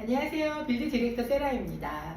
안녕하세요. 빌드 디렉터 세라입니다.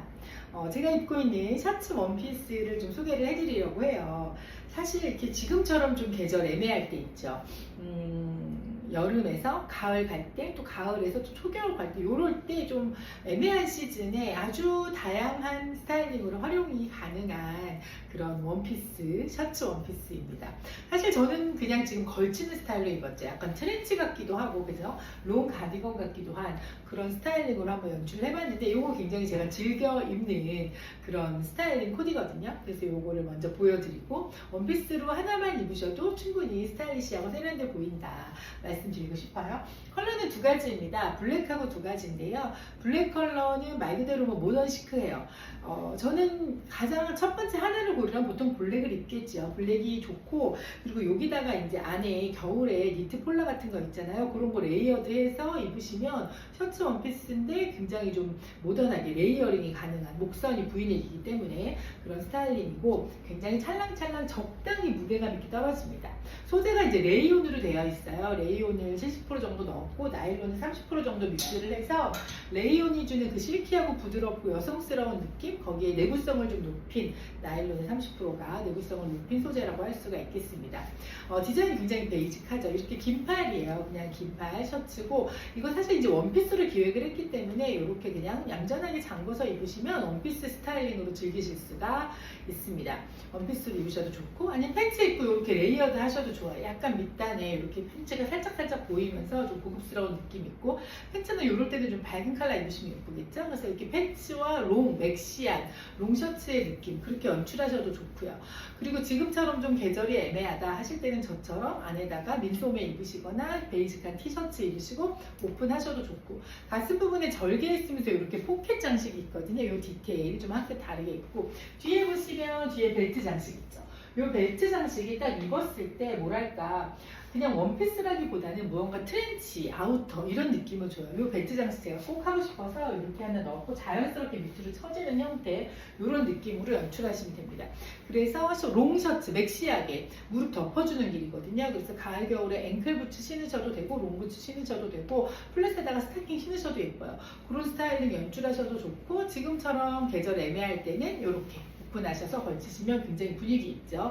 어, 제가 입고 있는 셔츠 원피스를 좀 소개를 해드리려고 해요. 사실 이렇게 지금처럼 좀 계절 애매할 때 있죠. 음, 여름에서 가을 갈 때, 또 가을에서 또 초겨울 갈 때, 요럴 때 좀 애매한 시즌에 아주 다양한 스타일링으로 활용이 가능한 그런 원피스, 셔츠 원피스입니다. 사실 저는 그냥 지금 걸치는 스타일로 입었죠. 약간 트렌치 같기도 하고, 그죠? 롱 가디건 같기도 한 그런 스타일링으로 한번 연출을 해봤는데, 이거 굉장히 제가 즐겨 입는 그런 스타일링 코디거든요. 그래서 이거를 먼저 보여드리고, 원피스로 하나만 입으셔도 충분히 스타일리시하고 세련돼 보인다 말씀 드리고 싶어요. 컬러는 두 가지입니다. 블랙하고 두 가지인데요. 블랙 컬러는 말 그대로 뭐 모던 시크해요. 어, 저는 가장 첫 번째 하나를 고르면 보통 블랙을 입겠죠. 블랙이 좋고 그리고 여기다가 이제 안에 겨울에 니트 폴라 같은 거 있잖아요. 그런 거 레이어드해서 입으시면 셔츠 원피스인데 굉장히 좀 모던하게 레이어링이 가능한 목선이 부인해지기 때문에 그런 스타일링이고 굉장히 찰랑찰랑 적당히 무게감 있게 떨어집니다. 소재가 이제 레이온으로 되어 있어요. 레이온 을 70% 정도 넣었고 나일론을 30% 정도 믹스를 해서 레이온이 주는 그 실키하고 부드럽고 여성스러운 느낌 거기에 내구성을 좀 높인 나일론의 30%가 내구성을 높인 소재라고 할 수가 있겠습니다. 어, 디자인이 굉장히 베이직하죠. 이렇게 긴팔이에요. 그냥 긴팔 셔츠고 이거 사실 이제 원피스를 기획을 했기 때문에 이렇게 그냥 얌전하게 잠궈서 입으시면 원피스 스타일링으로 즐기실 수가 있습니다. 원피스로 입으셔도 좋고 아니면 팬츠 입고 이렇게 레이어드 하셔도 좋아요. 약간 밑단에 이렇게 팬츠가 살짝 살짝 보이면서 좀 고급스러운 느낌 있고 팬츠는 이럴 때는 좀 밝은 컬러 입으시면 예쁘겠죠? 그래서 이렇게 팬츠와 롱, 맥시한 롱 셔츠의 느낌 그렇게 연출하셔도 좋고요. 그리고 지금처럼 좀 계절이 애매하다 하실 때는 저처럼 안에다가 민소매 입으시거나 베이직한 티셔츠 입으시고 오픈하셔도 좋고 가슴 부분에 절개했으면서 이렇게 포켓 장식이 있거든요. 이 디테일 좀 한끗 다르게 있고 뒤에 보시면 뒤에 벨트 장식 있죠. 이 벨트 장식이 딱 입었을 때 뭐랄까 그냥 원피스라기보다는 무언가 트렌치, 아우터 이런 느낌을 줘요. 이 벨트 장식 제가 꼭 하고 싶어서 이렇게 하나 넣고 자연스럽게 밑으로 처지는 형태 이런 느낌으로 연출하시면 됩니다. 그래서 셔- 롱 셔츠, 맥시하게 무릎 덮어주는 길이거든요. 그래서 가을 겨울에 앵클 부츠 신으셔도 되고 롱 부츠 신으셔도 되고 플랫에다가 스타킹 신으셔도 예뻐요. 그런 스타일링 연출하셔도 좋고 지금처럼 계절 애매할 때는 이렇게 오픈하셔서 걸치시면 굉장히 분위기 있죠.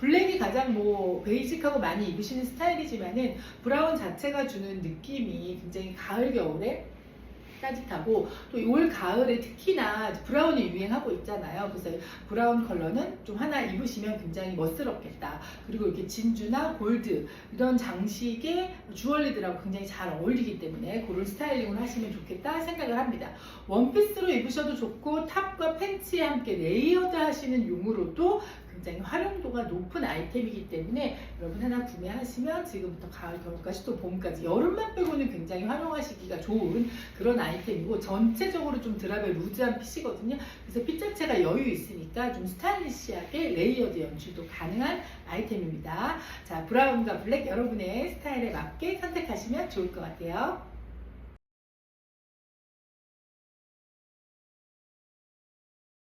블랙이 가장 뭐 베이직하고 많이 입으시는 스타일이지만은 브라운 자체가 주는 느낌이 굉장히 가을 겨울에 따뜻하고 또 올 가을에 특히나 브라운이 유행하고 있잖아요. 그래서 브라운 컬러는 좀 하나 입으시면 굉장히 멋스럽겠다. 그리고 이렇게 진주나 골드 이런 장식의 주얼리들하고 굉장히 잘 어울리기 때문에 그런 스타일링을 하시면 좋겠다 생각을 합니다. 원피스로 입으셔도 좋고 탑과 팬츠에 함께 레이어드 하시는 용으로도 굉장히 활용도가 높은 아이템이기 때문에 여러분 하나 구매하시면 지금부터 가을, 겨울까지 또 봄까지 여름만 빼고는 굉장히 활용하시기가 좋은 그런 아이템이고 전체적으로 좀 드랍의 루즈한 핏이거든요. 그래서 핏 자체가 여유 있으니까 좀 스타일리시하게 레이어드 연출도 가능한 아이템입니다. 자, 브라운과 블랙 여러분의 스타일에 맞게 선택하시면 좋을 것 같아요.